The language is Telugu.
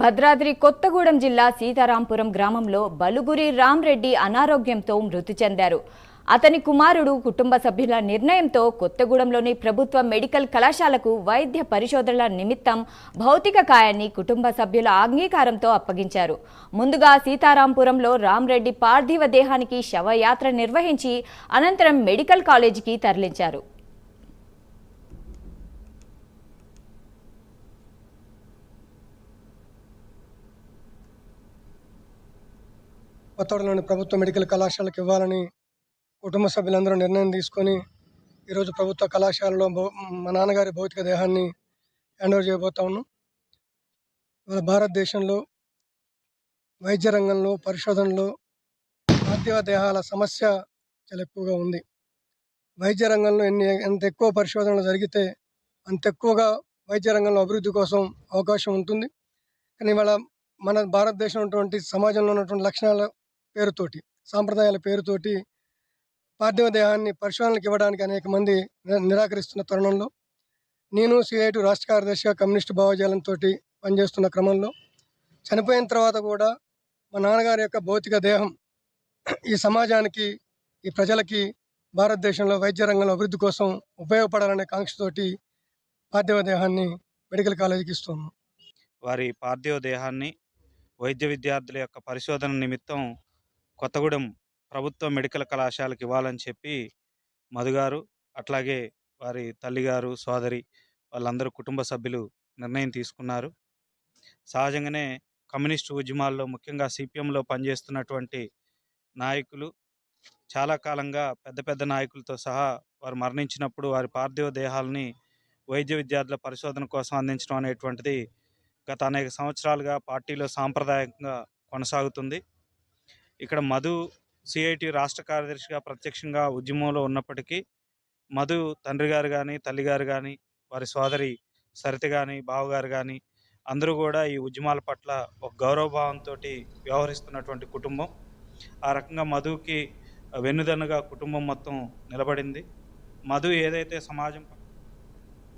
భద్రాద్రి కొత్తగూడెం జిల్లా సీతారాంపురం గ్రామంలో బలుగురి రామ్రెడ్డి అనారోగ్యంతో మృతి చెందారు. అతని కుమారుడు కుటుంబ సభ్యుల నిర్ణయంతో కొత్తగూడెంలోని ప్రభుత్వ మెడికల్ కళాశాలకు వైద్య పరిశోధనల నిమిత్తం భౌతిక కాయాన్ని కుటుంబ సభ్యుల అంగీకారంతో అప్పగించారు. ముందుగా సీతారాంపురంలో రామ్రెడ్డి పార్థివ దేహానికి శవయాత్ర నిర్వహించి అనంతరం మెడికల్ కాలేజీకి తరలించారు. కొత్తగూడలోని ప్రభుత్వ మెడికల్ కళాశాలకు ఇవ్వాలని కుటుంబ సభ్యులందరూ నిర్ణయం తీసుకొని ఈరోజు ప్రభుత్వ కళాశాలలో భౌ- మా నాన్నగారి భౌతిక దేహాన్ని హ్యాండ్ ఓవర్ చేయబోతా ఉన్నాం. ఇవాళ భారతదేశంలో వైద్య రంగంలో పరిశోధనలో పార్థివ దేహాల సమస్య చాలా ఎక్కువగా ఉంది. వైద్య రంగంలో ఎన్ని ఎంత ఎక్కువ పరిశోధనలు జరిగితే అంత ఎక్కువగా వైద్య రంగంలో అభివృద్ధి కోసం అవకాశం ఉంటుంది. కానీ ఇవాళ మన భారతదేశం ఉన్నటువంటి సమాజంలో ఉన్నటువంటి లక్షణాలు పేరుతోటి సాంప్రదాయాల పేరుతోటి పార్థివ దేహాన్ని పరిశోధనలకు ఇవ్వడానికి అనేక మంది నిరాకరిస్తున్న తరుణంలో నేను సిఐటి రాష్ట్ర కార్యదర్శిగా కమ్యూనిస్టు భావజాలంతో పనిచేస్తున్న క్రమంలో చనిపోయిన తర్వాత కూడా మా నాన్నగారి యొక్క భౌతిక దేహం ఈ సమాజానికి ఈ ప్రజలకి భారతదేశంలో వైద్య రంగంలో అభివృద్ధి కోసం ఉపయోగపడాలనే కాంక్షతోటి పార్థివ దేహాన్ని మెడికల్ కాలేజీకి ఇస్తున్నాం వారి పార్థివ దేహాన్ని వైద్య విద్యార్థుల యొక్క పరిశోధన నిమిత్తం కొత్తగూడెం ప్రభుత్వ మెడికల్ కళాశాలకు ఇవ్వాలని చెప్పి మధుగారు అట్లాగే వారి తల్లిగారు సోదరి వాళ్ళందరూ కుటుంబ సభ్యులు నిర్ణయం తీసుకున్నారు. సహజంగానే కమ్యూనిస్టు ఉద్యమాల్లో ముఖ్యంగా సిపిఎంలో పనిచేస్తున్నటువంటి నాయకులు చాలా కాలంగా పెద్ద పెద్ద నాయకులతో సహా వారు మరణించినప్పుడు వారి పార్థివ దేహాలని వైద్య విద్యార్థుల పరిశోధన కోసం అందించడం అనేటువంటిది గత అనేక సంవత్సరాలుగా పార్టీలో సాంప్రదాయంగా కొనసాగుతుంది. ఇక్కడ మధు సిఐటి రాష్ట్ర కార్యదర్శిగా ప్రత్యక్షంగా ఉద్యమంలో ఉన్నప్పటికీ మధు తండ్రి గారు కానీ తల్లిగారు కానీ వారి సోదరి సరిత కానీ బావగారు కానీ అందరూ కూడా ఈ ఉద్యమాల పట్ల ఒక గౌరవభావంతో వ్యవహరిస్తున్నటువంటి కుటుంబం. ఆ రకంగా మధుకి వెన్నుదన్నుగా కుటుంబం మొత్తం నిలబడింది. మధు ఏదైతే సమాజం